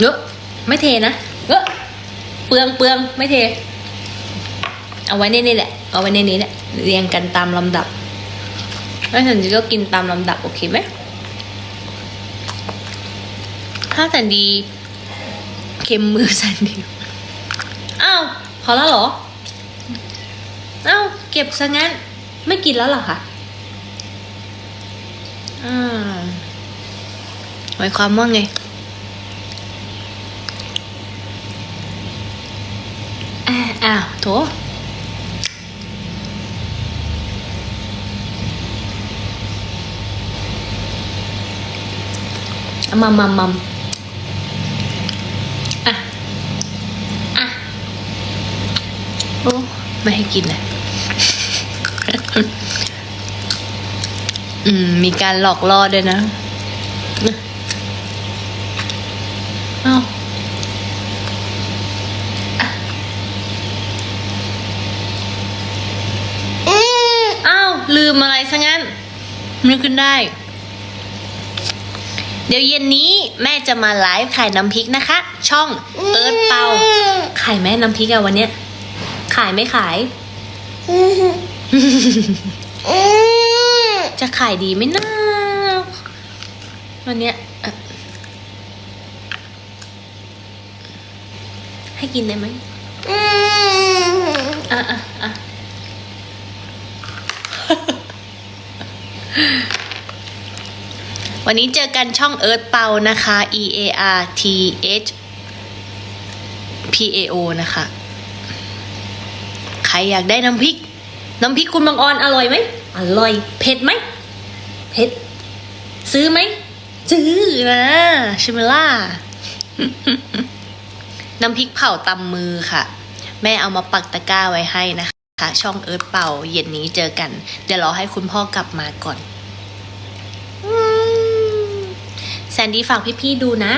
เยอะไม่เทนะเยอะเปลืองเปลืองไม่เท เอาไว้ในนี่แหละ เอาไว้ในนี้แหละเรียงกันตามลำดับแล้วสันดีก็กินตามลำดับโอเคไหมถ้าสันดีเค็มมือสันดีอ้าวพอแล้วเหรออ้าวเก็บซะงั้น ไม่กินแล้วเหรอคะอ่าหมายความว่าไง อ่าอ้าวโถมัมมัมมัมอะ อะ โอ้ไม่ให้กินเลยอืม มีการหลอกล่อด้วยนะ อ้าอ้าว ลื มอะไรซะงั้นนึกขึ้นได้ เดี๋ยวเย็นนี้แม่จะมาไลฟ์ขายน้ำพริกนะคะ ช่องเอิร์ธเปาขายแม่น้ำพริกอะวันเนี้ย ขายไม่ขาย จะขายดีไหมนะวันเนี้ยอะให้กินได้ไหมอะอะอะ วันนี้เจอกันช่องเอิร์ธเปานะคะ E A R T H P A O นะคะ ใครอยากได้น้ำพริก น้ำพริกคุณบางออนอร่อยไหม อร่อย เผ็ดไหม เผ็ด ซื้อไหม ซื้อนะใช่ไหมล่ะ น้ำพริกเผาตำมือค่ะ แม่เอามาปักตะกร้าไว้ให้นะคะ ช่องเอิร์ธเป่าเย็นนี้เจอกัน เดี๋ยวรอให้คุณพ่อกลับมาก่อนอืมแซ นดี้ฝากพี่ๆดูนะ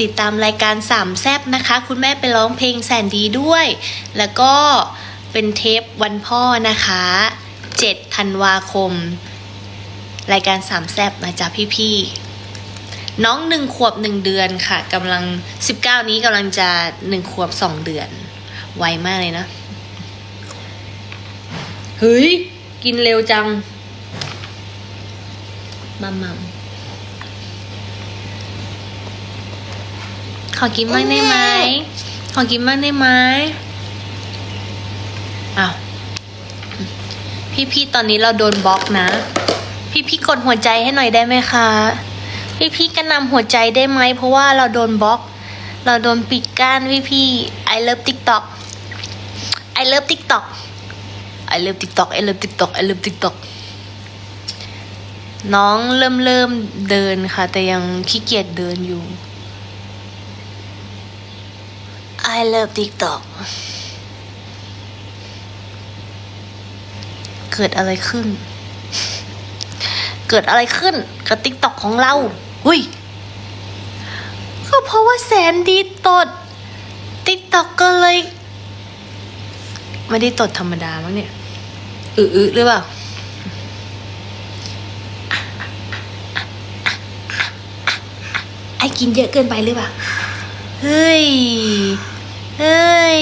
ติดตามรายการสามแซบนะคะ คุณแม่ไปร้องเพลงแสนดีด้วย แล้วก็เป็นเทปวันพ่อนะคะ7ธันวาคม รายการสามแซบนะจ๊ะพี่ๆน้องหนึ่งขวบหนึ่งเดือนค่ะกำลังสิบเก้านี้กำลังจะหนึ่งขวบสองเดือน ไวมากเลยนะ เฮ้ย กินเร็วจัง มัมมัม อกินบ้างได้ไหมขอกินบ้างได้ไหมอ้าวพี่ๆตอนนี้เราโดนบล็อกนะ พี่ๆกดหัวใจให้หน่อยได้ไหมคะ พี่ๆกระนำหัวใจได้ไหมเพราะว่าเราโดนบล็อก เราโดนปิดกั้นพี่ๆ I love TikTok I love TikTok I love TikTok I love TikTok I love TikTok น้องเริ่มเริ่มเดินค่ะ แต่ยังขี้เกียจเดินอยู่ I love TikTok เกิดอะไรขึ้น เกิดอะไรขึ้นกับ TikTok ของเรา หุยก็เพราะว่าแสนดีตด TikTok ก็เลย ไม่ได้ตดธรรมดามั้งเนี่ย อืออหรือเปล่าไอ้กินเยอะเกินไปหรือเปล่า เฮ้ย แซ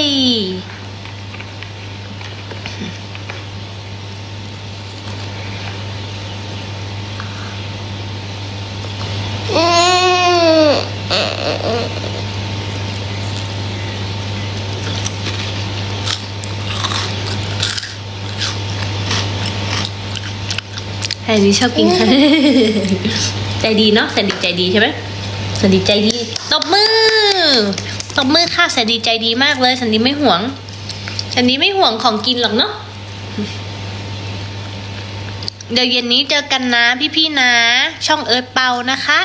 นดี้ชอบกินใจดีเนาะแซนดี้ใจดีใช่ไหมแซนดี้ใจดี ตบมือ ตบมือค่ะแซนดีใจดีมากเลยแซนดี้ไม่ห่วงแซนดี้ไม่ห่วงของกินหรอกเนาะเดี๋ยวเย็นนี้เจอกันนะพี่ๆนะ ช่องเอิร์ธเปานะคะ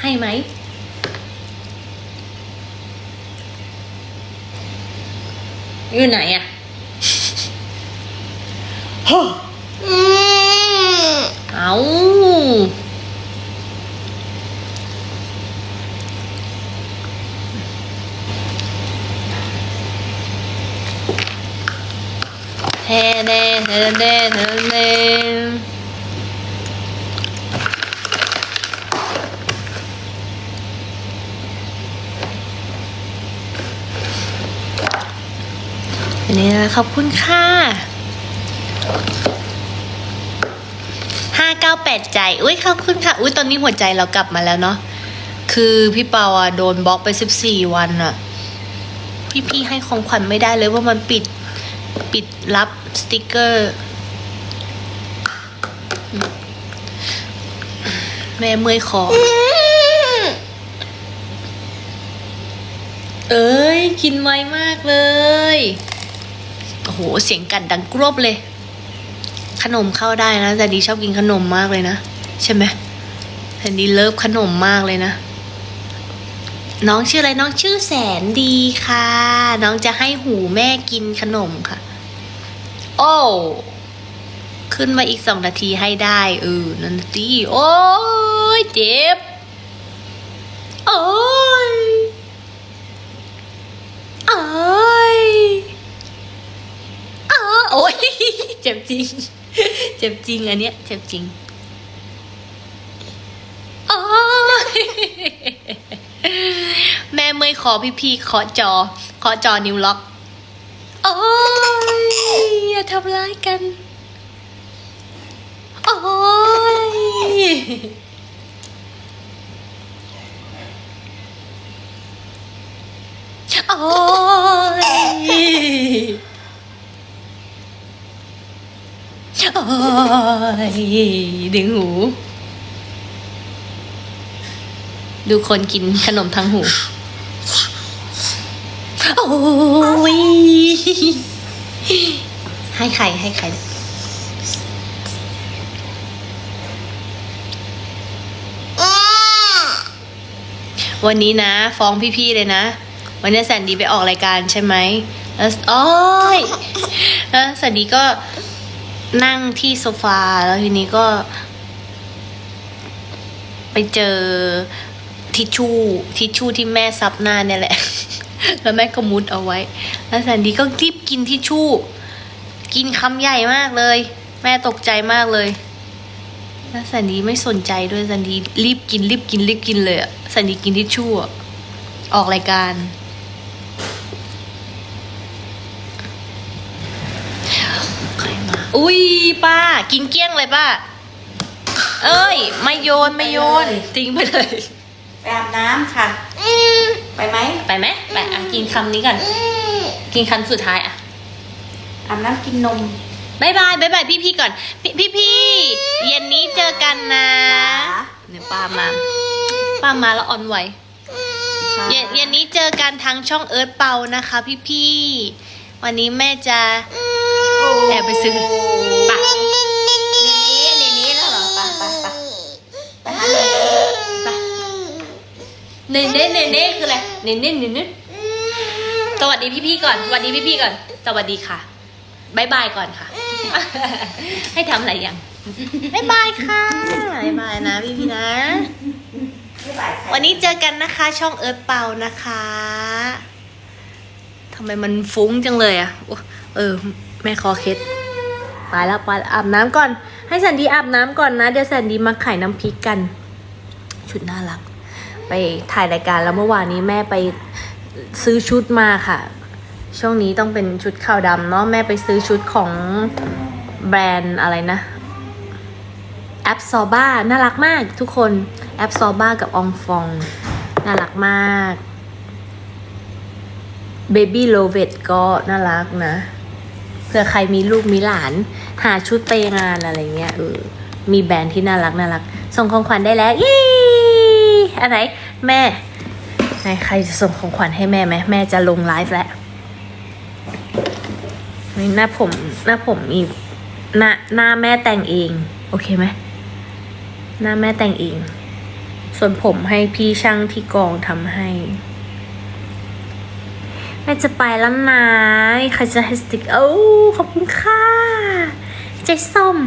ให้ไหมอยู่ไหนอะ เอาเทเดเทเดเทเดนี่นะขอบคุณค่ะ แปดใจ อุ้ยขอบคุณค่ะ อุ้ยตอนนี้หัวใจเรากลับมาแล้วเนาะ คือพี่เปาอะโดนบล็อกไปสิบสี่วันอะพี่ๆให้ของขวัญไม่ได้เลยว่ามันปิดปิดรับสติกเกอร์ แม่เมื่อยคอ เอ้ย กินไวมากเลย โอ้โห เสียงกัดดังกรอบเลย ขนมเข้าได้นะแต่ดีชอบกินขนมมากเลยนะใช่ไหมแต่ดีเลิฟขนมมากเลยนะ น้องชื่ออะไรน้องชื่อแสนดีค่ะ น้องจะให้หูแม่กินขนมค่ะ โอ้ขึ้นมาอีกสองนาทีให้ได้เออนั่นสิโอ้ยเจ็บโอ้ยโอ้ยโอ้ยเจ็บจริง เจ็บจริงอันเนี้ยเจ็บจริงอแม่เมยขอพี่พี่ขอจอ ขอจอนิ้วล็อก โอ้ยอย่าทำร้ายกัน โอ้ยโอ้ย โอ้ย ดึงหู ดูคนกินขนมทั้งหู โอ้ย ให้ใครให้ใครวันนี้นะ ฟ้องพี่ๆเลยนะ วันนี้แสนดีไปออกรายการใช่ไหมแล้วอ้ยแล้วแสนดีก็ นั่งที่โซฟาแล้วทีนี้ก็ ไปเจอทิชชู่ทิชชู่ที่แม่ซับหน้าเนี่ยแหละ แล้วแม่ก็มุดเอาไว้ แล้วแสนดีก็รีบกินทิชชู่ กินคำใหญ่มากเลย แม่ตกใจมากเลยแล้วแสนดีไม่สนใจด้วยแสนดีรีบกินรีบกินรีบกินเลยอะแสนดีกินทิชชู่ออกรายการ ใครมา อุ้ยป้า กินเกลี้ยงเลยป้า เอ้ย ไม่โยนไม่โยนทิ้งไปเลย ไปอาบน้ำค่ะ ไปไหม ไปไหมไปอะกินคำนี้ก่อนกินคำสุดท้ายอะ อาบน้ำกินนมบายบายบายบายพี่พี่ๆก่อน พี่พี่พี่เย็นนี้เจอกันนะเนี่ยป้ามา ป้ามาแล้วอ่อนไหวเย็นเย็นนี้เจอกันทางช่องเอิร์ธเปานะคะ พี่พี่ๆวันนี้แม่จะ แอบไปซื้อปนี่นี่นี่แล้วเหรอปไปไปไปหาเลยไปเน่เน่เน่เน่คืออะไรเน่เน่เน่เน่สวัสดีพี่พี่ๆก่อนสวัสดีพี่พี่ๆก่อน สวัสดีค่ะบายบายก่อนค่ะ ให้ทำอะไรยังบายบายค่ะบายบายนะพี่พี่ๆนะ วันนี้เจอกันนะคะช่องเอิร์ธเปานะคะทำไมมันฟุ้งจังเลยอะเออ แม่คอเคล็ดไปแล้วไปวอาบน้ำก่อน ให้แซนดี้อาบน้ำก่อนนะ เดี๋ยวแซนดี้มาไข่น้ำพริกกัน ชุดน่ารัก ไปถ่ายรายการแล้วเมื่อวานนี้แม่ไปซื้อชุดมาค่ะ ช่วงนี้ต้องเป็นชุดขาวดำเนาะแม่ไปซื้อชุดของแบรนด์อะไรนะแอปซอบ้าน่ารักมากทุกคนแอปซอบ้ากับองฟองน่ารักมากเบบี้โลเวตก็น่ารักนะ ผื่อใครมีลูกมีหลาน หาชุดไปงานอะไรเงี้ยเออมีแบรนด์ที่น่ารักน่ารัก ส่งของขวัญได้แล้วยี่อะไรแม่ไหนใครจะส่งของขวัญให้แม่ไหมแม่จะลงไลฟ์แล้วนี่หน้าผมหน้าผมมีหน้าหน้าแม่แต่งเอง โอเคไหมหน้าแม่แต่งเอง ส่วนผมให้พี่ช่างที่กองทำให้ แม่จะไปแล้วนะใครจะให้สติกเอ้ขอบคุณค่ะ ใจส้ม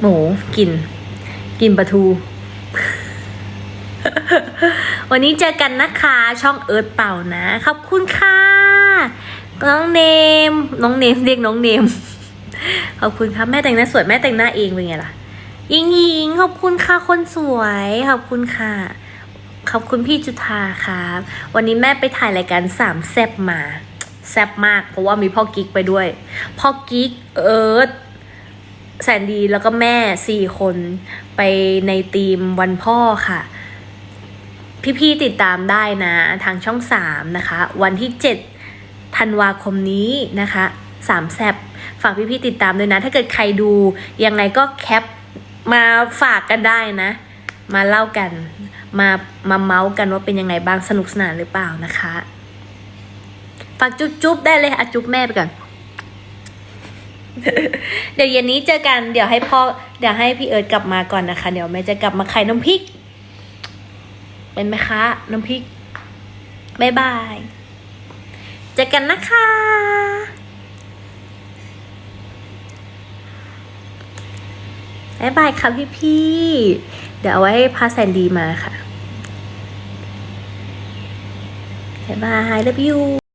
หมูกิน กินปลาทู วันนี้เจอกันนะคะ ช่องเอิร์ธเป่านะ ขอบคุณค่ะ น้องเนม น้องเนมเรียกน้องเนม ขอบคุณครับแม่แต่งหน้าสวยแม่แต่งหน้าเองเป็นไงล่ะยิงยิงขอบคุณค่ะคนสวย ขอบคุณค่ะ อบคุณพี่จุธาครับ วันนี้แม่ไปถ่ายรายการสามแซบมา แซบมาก เพราะว่ามีพ่อกิ๊กไปด้วย พ่อกิ๊กเอิร์ธแสนดีแล้วก็แม่สี่คนไปในทีมวันพ่อค่ะ พี่ๆติดตามได้นะ ทางช่องสามนะคะ วันที่เจ็ดธันวาคมนี้นะคะสามแซบฝากพี่ๆติดตามด้วยนะ ถ้าเกิดใครดูยังไงก็แคปมาฝากกันได้นะ มาเล่ากัน มามาเมาส์กันว่าเป็นยังไงบ้างสนุกสนานหรือเปล่านะคะฝากจุ๊บจุ๊บได้เลยอะจุ๊บแม่ไปก่อนเดี๋ยวเย็นนี้เจอกันเดี๋ยวให้พ่อเดี๋ยวให้พี่เอิร์ธกลับมาก่อนนะคะ เดี๋ยวแม่จะกลับมาขายน้ำพริก เป็นไหมคะ น้ำพริกบายบายเจอกันนะคะบายบายค่ะพี่พี่ ดี๋ยวเอาไว้ให้พาแซนดีมาค่ะบายบาย love you